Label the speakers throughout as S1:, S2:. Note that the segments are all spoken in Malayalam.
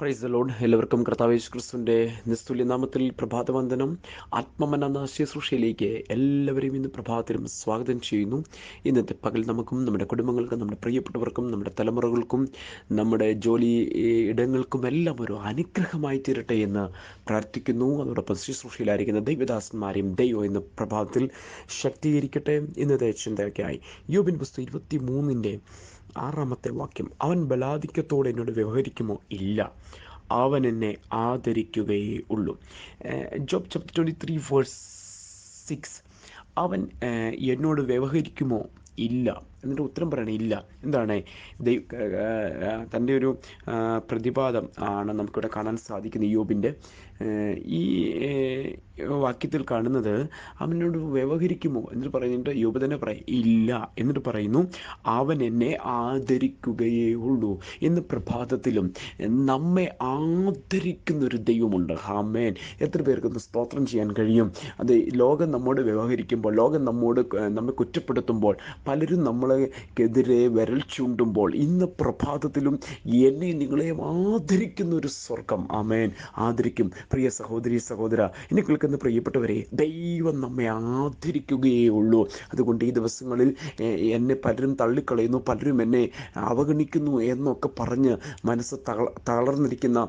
S1: പ്രൈസ് ലോഡ് എല്ലാവർക്കും കർത്താവേശ് ക്രിസ്തുവിന്റെ നിസ്തുല്യ നാമത്തിൽ പ്രഭാതവന്ദനം. ആത്മമന ശുശ്രൂഷയിലേക്ക് എല്ലാവരെയും ഇന്ന് പ്രഭാതത്തിലും സ്വാഗതം ചെയ്യുന്നു. ഇന്നത്തെ പകൽ നമുക്കും നമ്മുടെ കുടുംബങ്ങൾക്കും നമ്മുടെ പ്രിയപ്പെട്ടവർക്കും നമ്മുടെ തലമുറകൾക്കും നമ്മുടെ ജോലി ഇടങ്ങൾക്കും എല്ലാം ഒരു അനുഗ്രഹമായി തീരട്ടെ എന്ന് പ്രാർത്ഥിക്കുന്നു. അതോടൊപ്പം ശുശ്രൂഷയിലായിരിക്കുന്ന ദൈവദാസന്മാരെയും ദൈവം എന്ന പ്രഭാതത്തിൽ ശക്തീകരിക്കട്ടെ. ഇന്നത്തെ ചിന്തയ്ക്കായി യോബിൻ പുസ്തകം ഇരുപത്തി മൂന്നിന്റെ ആറാമത്തെ വാക്യം അവൻ ബലാധിക്യത്തോടെ എന്നോട് വ്യവഹരിക്കുമോ? ഇല്ല. അവൻ എന്നെ ആദരിക്കുകയേ ഉള്ളൂ. Job chapter twenty three four six അവൻ എന്നോട് വ്യവഹരിക്കുമോ? ഇല്ല. എന്നിട്ട് ഉത്തരം പറയണേ ഇല്ല. എന്താണ്? തന്റെ ഒരു പ്രതിപാദം ആണ് നമുക്കിവിടെ കാണാൻ സാധിക്കുന്നത് യോബിന്റെ ഈ വാക്യത്തിൽ കാണുന്നത് അവനോട് വ്യവഹരിക്കുമോ? എന്നിട്ട് പറയുന്നുണ്ട് യോബ് തന്നെ പറയും ഇല്ല. എന്നിട്ട് പറയുന്നു അവൻ എന്നെ ആദരിക്കുകയേ ഉള്ളൂ. എന്ന് പ്രഭാതത്തിലും നമ്മെ ആദരിക്കുന്ന ഒരു ദൈവമുണ്ട്. ഹാമേൻ എത്ര പേർക്ക് സ്തോത്രം ചെയ്യാൻ കഴിയും. അത് ലോകം നമ്മോട് വ്യവഹരിക്കുമ്പോൾ ലോകം നമ്മോട് നമ്മെ കുറ്റപ്പെടുത്തുമ്പോൾ പലരും നമ്മളെക്കെതിരെ വിരൽ ചൂണ്ടുമ്പോൾ ഇന്ന് പ്രഭാതത്തിലും എന്നെ നിങ്ങളെ ആദരിക്കുന്ന ഒരു സ്വർഗം ആമേൻ. ആദരിക്കും. പ്രിയ സഹോദരി സഹോദര എന്നെ കേൾക്കുന്ന പ്രിയപ്പെട്ടവരെ ദൈവം നമ്മെ ആദരിക്കുകയേ ഉള്ളൂ അതുകൊണ്ട് ഈ ദിവസങ്ങളിൽ എന്നെ പലരും തള്ളിക്കളയുന്നു പലരും എന്നെ അവഗണിക്കുന്നു എന്നൊക്കെ പറഞ്ഞ് മനസ്സ് തള തളർന്നിരിക്കുന്ന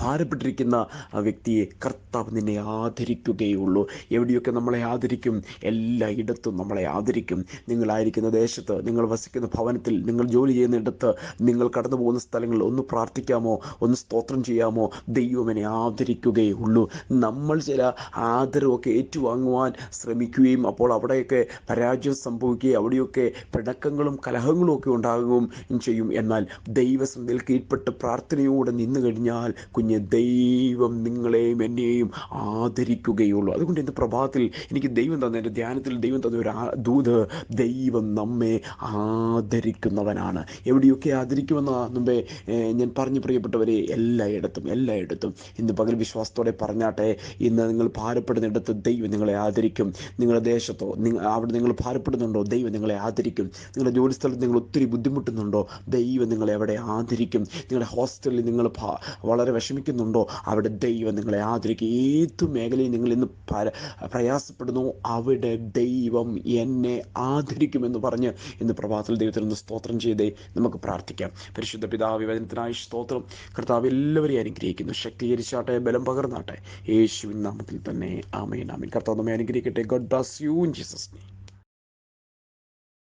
S1: ഭാരപ്പെട്ടിരിക്കുന്ന ആ വ്യക്തിയെ കർത്താവ് നിന്നെ ആദരിക്കുകയുള്ളൂ. എവിടെയൊക്കെ നമ്മളെ ആദരിക്കും? എല്ലായിടത്തും നമ്മളെ ആദരിക്കും. നിങ്ങളായിരിക്കുന്ന ദേശത്ത് നിങ്ങൾ വസിക്കുന്ന ഭവനത്തിൽ നിങ്ങൾ ജോലി ചെയ്യുന്ന ചെയ്യുന്നിടത്ത് നിങ്ങൾ കടന്നു പോകുന്ന സ്ഥലങ്ങളിൽ ഒന്ന് പ്രാർത്ഥിക്കാമോ? ഒന്ന് സ്തോത്രം ചെയ്യാമോ? ദൈവം എന്നെ ആദരിക്കുകയുള്ളൂ. നമ്മൾ ചില ആദരവൊക്കെ ഏറ്റുവാങ്ങുവാൻ ശ്രമിക്കുകയും അപ്പോൾ അവിടെയൊക്കെ പരാജയം സംഭവിക്കുകയും അവിടെയൊക്കെ പിണക്കങ്ങളും കലഹങ്ങളും ഒക്കെ ഉണ്ടാകുകയും ചെയ്യും. എന്നാൽ ദൈവസന്ധയിൽ കീഴ്പ്പെട്ട് പ്രാർത്ഥനയോടെ നിന്നു കഴിഞ്ഞാൽ കുഞ്ഞ് ദൈവം നിങ്ങളെയും എന്നെയും ആദരിക്കുകയുള്ളൂ. അതുകൊണ്ട് ഇന്ന് പ്രഭാതത്തിൽ എനിക്ക് ദൈവം തന്ന എന്റെ ധ്യാനത്തിൽ ദൈവം തന്ന ഒരു ദൂത് ദൈവം നമ്മെ ആദരിക്കുന്നവനാണ്. എവിടെയൊക്കെ ആദരിക്കുമെന്ന മുമ്പേ ഞാൻ പറഞ്ഞു പ്രിയപ്പെട്ടവരെ എല്ലായിടത്തും എല്ലായിടത്തും. ഇന്ന് പകൽ വിശ്വാസത്തോടെ പറഞ്ഞാട്ടെ ഇന്ന് നിങ്ങൾ ഭാരപ്പെടുന്നിടത്ത് ദൈവം നിങ്ങളെ ആദരിക്കും. നിങ്ങളുടെ ദേശത്തോ അവിടെ നിങ്ങൾ ഭാരപ്പെടുന്നുണ്ടോ ദൈവം നിങ്ങളെ ആദരിക്കും. നിങ്ങളുടെ ജോലിസ്ഥലത്ത് നിങ്ങൾ ഒത്തിരി ബുദ്ധിമുട്ടുന്നുണ്ടോ ദൈവം നിങ്ങളെ അവിടെ ആദരിക്കും. നിങ്ങളുടെ ഹോസ്റ്റലിൽ നിങ്ങൾ വളരെ വിഷമിക്കുന്നുണ്ടോ? അവിടെ ദൈവം നിങ്ങളെ ആദരിക്കും. ഏത് മേഖലയിൽ നിങ്ങൾ ഇന്ന് പര പ്രയാസപ്പെടുന്നു അവിടെ ദൈവം എന്നെ ആദരിക്കുമെന്ന് പറഞ്ഞ് ഇന്ന് പ്രഭാതത്തിൽ ദൈവത്തിൽ നിന്ന് സ്തോത്രം ചെയ്തേ നമുക്ക് പ്രാർത്ഥിക്കാം. പരിശുദ്ധ പിതാവ് വിവചനത്തിനായി സ്തോത്രം. കർത്താവ് എല്ലാവരെയും അനുഗ്രഹിക്കുന്നു. ശക്തീകരിച്ചാട്ടെ ബലം പകർന്നാട്ടെ. യേശുവിൻ നാമത്തിൽ തന്നെ. ആമേൻ കർത്താവ് നമ്മെ അനുഗ്രഹിക്കട്ടെ. God bless you in Jesus name